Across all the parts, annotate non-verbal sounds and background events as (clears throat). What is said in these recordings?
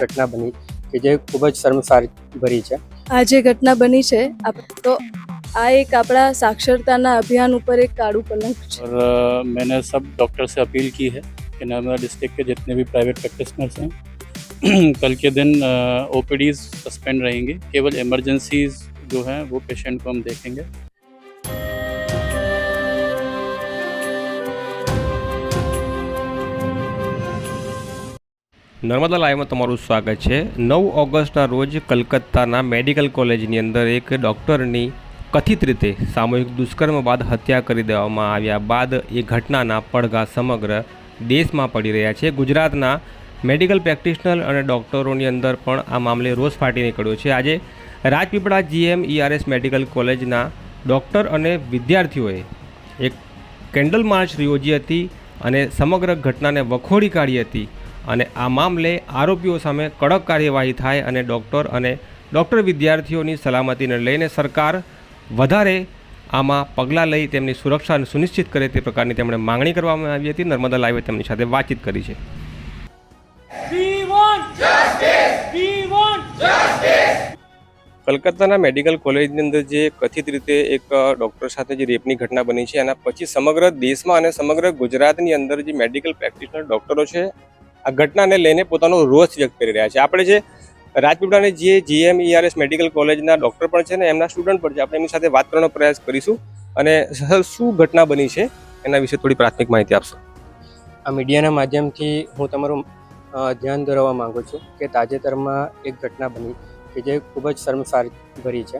ઘટના બની કે જે ખૂબ જ શર્મસાર ભરી છે આ જે ઘટના બની છે આપ- તો આ એક આપણા સાક્ષરતાના અભિયાન ઉપર એક કાળું કલંક છે और अ, मैंने सब डॉक्टर से अपील की है कि नर्मदा डिस्ट्रिक्ट के जितने भी प्राइवेट प्रैक्टिशनर्स हैं (clears throat) कल के दिन ओ सस्पेंड रहेंगे केवल इमरजेंसीज जो हैं वो पेशेंट को हम देखेंगे નર્મદા લાઈવમાં તમારું સ્વાગત છે. નવ ઓગસ્ટના રોજ કલકત્તાના મેડિકલ કોલેજની અંદર એક ડૉક્ટરની કથિત રીતે સામૂહિક દુષ્કર્મ બાદ હત્યા કરી દેવામાં આવ્યા બાદ એ ઘટનાના પડઘા સમગ્ર દેશમાં પડી રહ્યા છે. ગુજરાતના મેડિકલ પ્રેક્ટિશનર અને ડૉક્ટરોની અંદર પણ આ મામલે રોષ ફાટી નીકળ્યો છે. આજે રાજપીપળા જીએમ ઈઆરએસ મેડિકલ કોલેજના ડૉક્ટર અને વિદ્યાર્થીઓએ એક કેન્ડલ માર્ચ યોજી હતી અને સમગ્ર ઘટનાને વખોડી કાઢી હતી. અને આ મામલે આરોપીઓ સામે કડક કાર્યવાહી થાય અને ડૉક્ટર અને ડૉક્ટર વિદ્યાર્થીઓની સલામતીને લઈને સરકાર વધારે આમાં પગલાં લઈ તેમની સુરક્ષા સુનિશ્ચિત કરે તે પ્રકારની તેમણે માંગણી કરવામાં આવી હતી. નર્મદા લાઈવે તેમની સાથે વાતચીત કરી છે. કલકત્તાના મેડિકલ કોલેજની અંદર જે કથિત રીતે એક ડૉક્ટર સાથે જે રેપની ઘટના બની છે એના પછી સમગ્ર દેશમાં અને સમગ્ર ગુજરાતની અંદર જે મેડિકલ પ્રેક્ટિશનર ડૉક્ટરો છે આ ઘટનાને લઈને પોતાનો રોષ વ્યક્ત કરી રહ્યા છે. આપણે જે રાજપીપળાની જે જીએમ ઈઆરએસ મેડિકલ કોલેજના ડૉક્ટર પણ છે ને, એમના સ્ટુડન્ટ પણ છે. આપણે એમની સાથે વાત કરવાનો પ્રયાસ કરીશું અને શું ઘટના બની છે? એના વિશે થોડી પ્રાથમિક માહિતી આપશો. આ મીડિયાના માધ્યમથી હું તમારું ધ્યાન દોરવા માગું છું કે તાજેતરમાં એક ઘટના બની કે જે ખૂબ જ શર્મસાર ભરી છે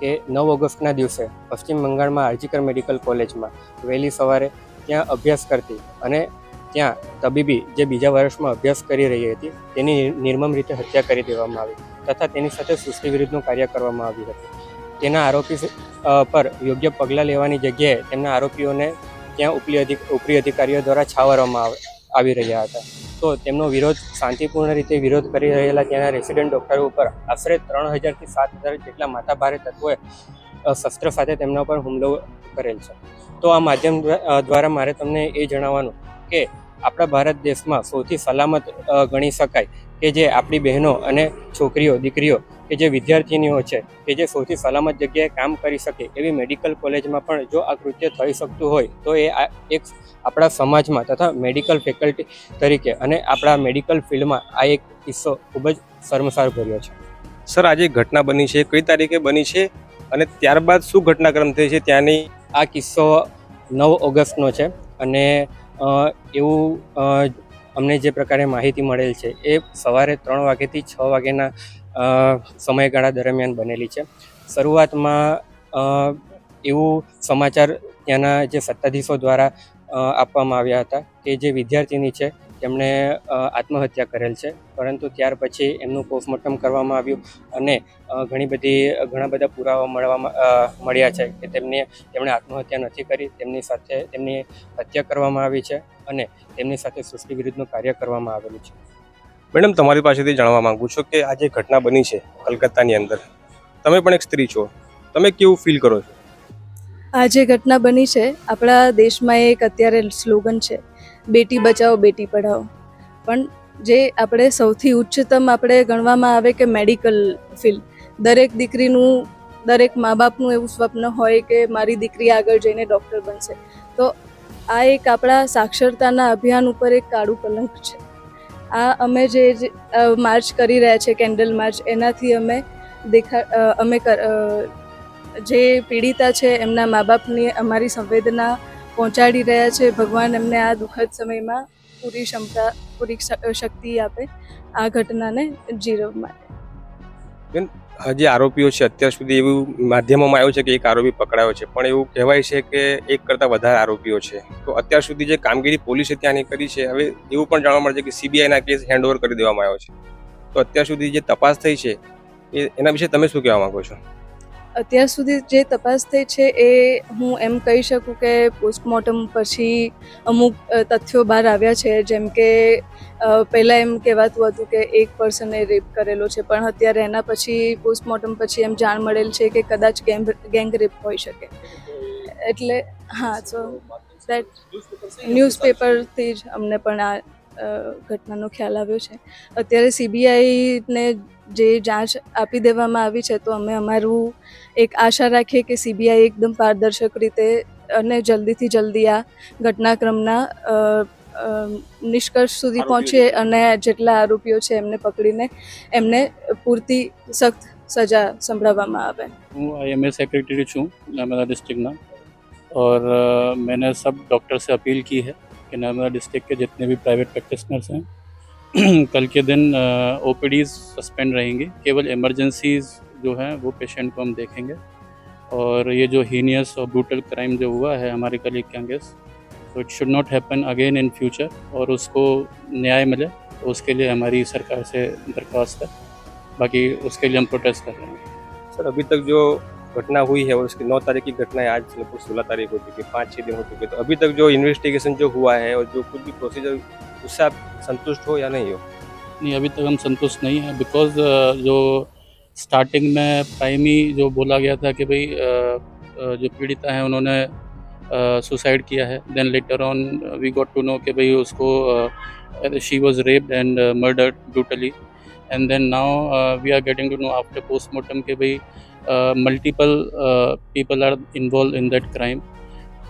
કે નવ ઓગસ્ટના દિવસે પશ્ચિમ બંગાળમાં આરજીકર મેડિકલ કોલેજમાં વહેલી સવારે ત્યાં અભ્યાસ કરતી અને ત્યાં તબીબી જે બીજા વર્ષમાં અભ્યાસ કરી રહી હતી, તેની નિર્મમ રીતે હત્યા કરી દેવામાં આવી તથા તેની સાથે સૃષ્ટિ વિરુદ્ધનું કાર્ય કરવામાં આવ્યું હતું. તેના આરોપી પર યોગ્ય પગલાં લેવાની જગ્યાએ તેમના આરોપીઓને ત્યાં ઉપરી અધિક, ઉપરી અધિકારીઓ દ્વારા છાવરવામાં આવ- રહ્યા હતા. તો તેમનો વિરોધ શાંતિપૂર્ણ રીતે વિરોધ કરી રહેલા ત્યાંના રેસિડેન્ટ ડૉક્ટરો ઉપર આશરે ત્રણ હજારથી સાત હજાર જેટલા માથાભારે તત્વોએ શસ્ત્ર સાથે તેમના પર હુમલો કરેલ છે. તો આ માધ્યમ દ્વા- દ્વારા મારે તમને એ જણાવવાનું કે આપણા ભારત દેશમાં સૌથી સલામત ગણી શકાય કે જે આપણી બહેનો અને છોકરીઓ દીકરીઓ કે જે વિદ્યાર્થીનીઓ છે કે જે સૌથી સલામત જગ્યાએ કામ કરી શકે એવી મેડિકલ કોલેજમાં પણ જો આ કૃત્ય થઈ શકતું હોય તો એ આ એક આપણા સમાજમાં તથા મેડિકલ ફેકલ્ટી તરીકે અને આપણા મેડિકલ ફિલ્ડમાં આ એક કિસ્સો ખૂબ જ શર્મસાર ભર્યો છે. સર આજે ઘટના બની છે કઈ તારીખે બની છે અને ત્યારબાદ શું ઘટનાક્રમ થઈ છે ત્યાંની? આ કિસ્સો નવ ઓગસ્ટનો છે અને એવું અમને જે પ્રકારે માહિતી મળેલ છે, એ સવારે ત્રણ વાગ્યાથી છ વાગ્યાના સમયગાળા દરમિયાન બનેલી છે. શરૂઆતમાં એવું સમાચાર ત્યાંના જે સત્તાધીશો દ્વારા આપવામાં આવ્યા હતા કે જે વિદ્યાર્થીની છે તેમણે આત્મહત્યા કરેલ છે. પરંતુ ત્યાર પછી એમનું પોસ્ટમોર્ટમ કરવામાં આવ્યું અને ઘણી બધી ઘણા બધા પુરાવા મળવામાં મળ્યા છે કે તેમને તેમણે આત્મહત્યા નથી કરી. તેમની સાથે તેમની હત્યા કરવામાં આવી છે અને તેમની સાથે સૃષ્ટિ વિરુદ્ધનું કાર્ય કરવામાં આવેલું છે. મેડમ તમારી પાસેથી જાણવા માગું છું કે આ જે ઘટના બની છે કલકત્તાની અંદર તમે પણ એક સ્ત્રી છો. તમે કેવું ફીલ કરો છો? આ જે ઘટના બની છે આપણા દેશમાં એક અત્યારે સ્લોગન છે બેટી બચાવો, બેટી પઢાઓ પણ જે આપણે સૌથી ઉચ્ચતમ આપણે ગણવામાં આવે કે મેડિકલ ફિલ્ડ, દરેક દીકરીનું, દરેક મા બાપનું એવું સ્વપ્ન હોય કે મારી દીકરી આગળ જઈને ડૉક્ટર બનશે. તો આ એક આપણા સાક્ષરતાના અભિયાન ઉપર એક કાળું કલંક છે. આ અમે જે માર્ચ કરી રહ્યા છે, કેન્ડલ માર્ચ, એનાથી અમે દેખા અમે જે પીડિતા છે, એમના મા બાપની અમારી સંવેદના પહોંચાડી રહ્યા છે. ભગવાન એમને આ દુઃખદ સમયમાં પૂરી ક્ષમતા, પૂરી શક્તિ આપે આ ઘટનાને જીરવ માટે. જે આરોપીઓ છે, અત્યાર સુધી એવું માધ્યમોમાં આવ્યું છે કે એક આરોપી પકડાયો છે. પણ એવું કહેવાય છે કે એક કરતાં વધારે આરોપીઓ છે. તો અત્યાર સુધી જે કામગીરી પોલીસે ત્યાંની કરી છે, હવે એવું પણ જાણવા મળે છે કે સીબીઆઈના કેસ હેન્ડઓવર કરી દેવામાં આવ્યો છે. તો અત્યાર સુધી જે તપાસ થઈ છે, એ, એના વિશે તમે શું કહેવા માંગો છો? અત્યાર સુધી જે તપાસ થઈ છે એ હું એમ કહી શકું કે પોસ્ટમોર્ટમ પછી અમુક તથ્યો બહાર આવ્યા છે. જેમ કે પહેલાં એમ કહેવાતું હતું કે એક પર્સને રેપ કરેલો છે. પણ અત્યારે એના પછી પોસ્ટમોર્ટમ પછી એમ જાણ મળેલ છે કે કદાચ ગેંગ ગેંગ રેપ હોઈ શકે. એટલે, હા તો દેટ ન્યૂઝપેપરથી જ અમને પણ આ ઘટનાનો ખ્યાલ આવ્યો છે. અત્યારે સીબીઆઈને જે જાંચ આપી દેવામાં આવી છે તો અમે અમારું એક આશા રાખીએ કે સીબીઆઈ એકદમ પારદર્શક રીતે અને જલ્દીથી જલ્દી આ ઘટનાક્રમના અ, અ, નિષ્કર્ષ સુધી પહોંચે અને જેટલા આરોપીઓ છે એમને પકડીને એમને પૂરતી સખ્ત સજા સંભળાવવામાં આવે हूँ आई एम ए सेक्रेटरी हूँ नर्मदा डिस्ट्रिक्ट में और अ, मैंने सब डॉक्टर से अपील की है कि नर्मदा डिस्ट्रिक्ट के जितने भी प्राइवेट प्रैक्टिशनर्स हैं (clears throat) कल के दिन ओ सस्पेंड रहेंगी। केवल इमरजेंसीज जो हैं, वो पेशेंट को हम देखेंगे। और ये जो हीनियस और ब्रूटल क्राइम जो हुआ है, हमारे कलीग के अगेंस्ट तो it should not happen again in future और उसको न्याय मिले तो उसके लिए हमारी सरकार से दरख्वास्त है। बाकी उसके लिए हम प्रोटेस्ट कर रहे हैं। सर, अभी तक जो घटना हुई है और उसकी नौ तारीख की घटना है। आज लगभग सोलह तारीख हो चुकी है, पाँच छः दिन हो चुके तो अभी तक जो इन्वेस्टिगेशन जो हुआ है और जो कुछ भी प्रोसीजर उससे आप संतुष्ट हो या नहीं हो? नहीं, अभी तक हम संतुष्ट नहीं हैं बिकॉज़ जो स्टार्टिंग में प्राइमी जो बोला गया था कि भाई जो पीड़िता हैं, उन्होंने सुसाइड किया है। Then later on we got to know कि भाई उसको she was raped and murdered brutally and then now we are getting to know after postmortem के भाई Multiple people are involved in that crime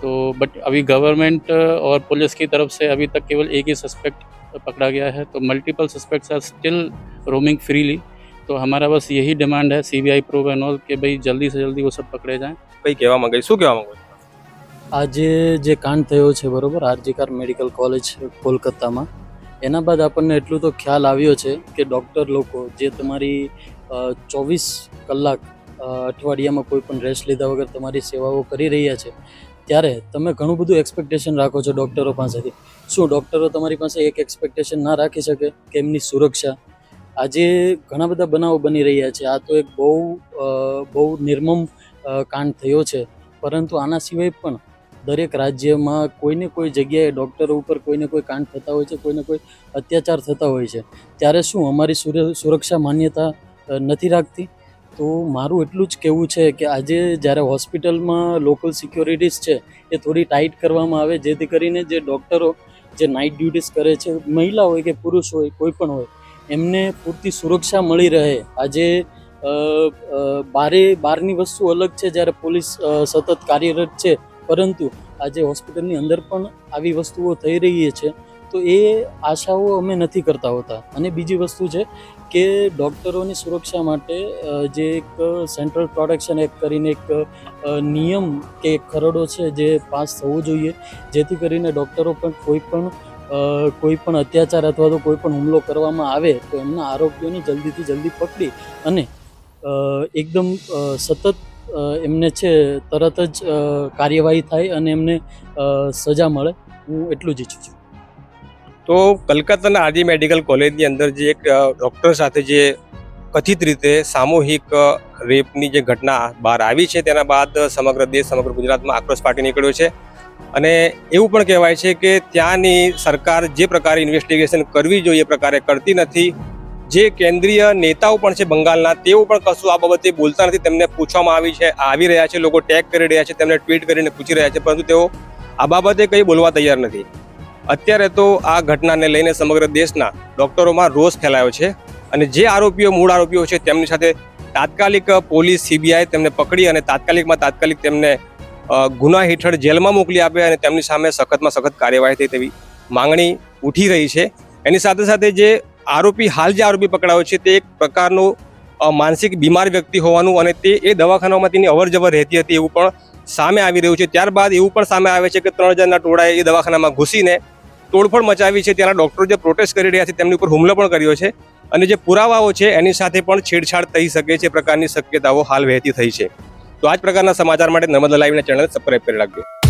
तो but अभी government और police की तरफ से अभी तक केवल एक ही सस्पेक्ट पकड़ा गया है तो multiple suspects are still roaming freely तो हमारा बस यही डिमांड है C B I prove and all कि भाई जल्दी से जल्दी वो सब पकड़े जाएं કંઈ કહેવા માંગે શું કહેવા માંગો છો? આજે જે કાંડ થયો છે બરોબર આરજીકાર મેડિકલ કોલેજ કોલકાતામાં એના બાદ આપણને એટલું તો ખ્યાલ આવ્યો છે કે ડૉક્ટર લોકો જે તમારી ચોવીસ કલાક અ, અઠવાડિયામાં કોઈ પણ રેસ્ટ લીધા વગર તમારી સેવાઓ કરી રહ્યા છે, ત્યારે તમે ઘણું બધું એક્સપેક્ટેશન રાખો છો ડૉક્ટરો પાસેથી. શું ડૉક્ટરો તમારી પાસે એક એક્સપેક્ટેશન ના રાખી શકે કે એમની સુરક્ષા? આજે ઘણા બધા બનાવો બની રહ્યા છે. આ તો એક બહુ બહુ નિર્મમ કાંડ થયો છે. પરંતુ આના સિવાય પણ દરેક રાજ્યમાં કોઈને કોઈ જગ્યાએ ડૉક્ટરો ઉપર કોઈને કોઈ કાંડ થતા હોય છે કોઈને કોઈ અત્યાચાર થતા હોય છે. ત્યારે શું અમારી સુર- સુરક્ષા માન્યતા નથી રાખતી? તો મારું એટલું જ કહેવું છે કે આજે જ્યારે હોસ્પિટલમાં લોકલ સિક્યોરિટીઝ છે, એ થોડી ટાઈટ કરવામાં આવે, જેથી કરીને જે ડૉક્ટરો જે નાઇટ ડ્યુટીઝ કરે છે, મહિલા હોય કે પુરુષ હોય, કોઈ પણ હોય, એમને પૂરતી સુરક્ષા મળી રહે. આજે બારે બહારની વસ્તુ અલગ છે જ્યારે પોલીસ સતત કાર્યરત છે, પરંતુ આજે હોસ્પિટલની અંદર પણ આવી વસ્તુઓ થઈ રહી છે. તો એ આશાઓ અમે નથી કરતા હોતા. અને બીજી વસ્તુ છે કે ડૉક્ટરોની સુરક્ષા માટે જે એક સેન્ટ્રલ પ્રોટેક્શન એક્ટ કરીને એક નિયમ કે ખરડો છે જે પાસ થવો જોઈએ, જેથી કરીને ડૉક્ટરો પણ કોઈ પણ કોઈ પણ અત્યાચાર અથવા તો કોઈ પણ હુમલો કરવામાં આવે તો એમના આરોપીઓને જલ્દીથી જલ્દી પકડી અને એકદમ સતત એમને છે તરત જ કાર્યવાહી થાય અને એમને સજા મળે. હું એટલું જ ઈચ્છું છું. તો કલકત્તાના આરજી મેડિકલ કોલેજની અંદર જે એક ડૉક્ટર સાથે જે કથિત રીતે સામૂહિક રેપની જે ઘટના બહાર આવી છે, તેના બાદ સમગ્ર દેશ, સમગ્ર ગુજરાતમાં આક્રોશ ફાટી નીકળ્યો છે. અને એવું પણ કહેવાય છે કે ત્યાંની સરકાર જે પ્રકારે ઇન્વેસ્ટિગેશન કરવી જોઈએ એ પ્રકારે કરતી નથી. જે કેન્દ્રીય નેતાઓ પણ છે બંગાળના, તેઓ પણ કશું આ બાબતે બોલતા નથી. તેમને પૂછવામાં આવી છે, આવી રહ્યા છે, લોકો ટેગ કરી રહ્યા છે, તેમને ટ્વીટ કરીને પૂછી રહ્યા છે, પરંતુ તેઓ આ બાબતે કંઈ બોલવા તૈયાર નથી. અત્યારે તો આ ઘટનાને લઈને સમગ્ર દેશના ડોક્ટરોમાં રોષ ફેલાયો છે અને જે આરોપીઓ, મૂળ આરોપીઓ છે, તેમની સાથે તાત્કાલિક પોલીસ, સીબીઆઈ તેમને પકડી અને તાત્કાલિકમાં તાત્કાલિક તેમને ગુના હેઠળ જેલમાં મોકલી આપે અને તેમની સામે સખતમાં સખત કાર્યવાહી થઈ તેવી માંગણી ઉઠી રહી છે. એની સાથે સાથે જે આરોપી, હાલ જે આરોપી પકડાયો છે, તે એક પ્રકારનો માનસિક બીમાર વ્યક્તિ હોવાનું અને તે એ દવાખાનામાં તેની અવર જવર રહેતી હતી એવું પણ સામે આવી રહ્યું છે. ત્યારબાદ એવું પણ સામે આવે છે કે ત્રણ હજારના ટોળાએ એ દવાખાનામાં ઘૂસીને તોડફોડ મચાવી છે, ત્યાંના ડૉક્ટરો જે પ્રોટેસ્ટ કરી રહ્યા છે, તેમની ઉપર હુમલો પણ કર્યો છે અને જે પુરાવાઓ છે, એની સાથે પણ છેડછાડ થઈ શકે છે પ્રકારની શક્યતાઓ હાલ વહેતી થઈ છે. તો આ જ પ્રકારના સમાચાર માટે નર્મદા લાઈવના ચેનલ સબસ્ક્રાઈબ કરી રાખજો.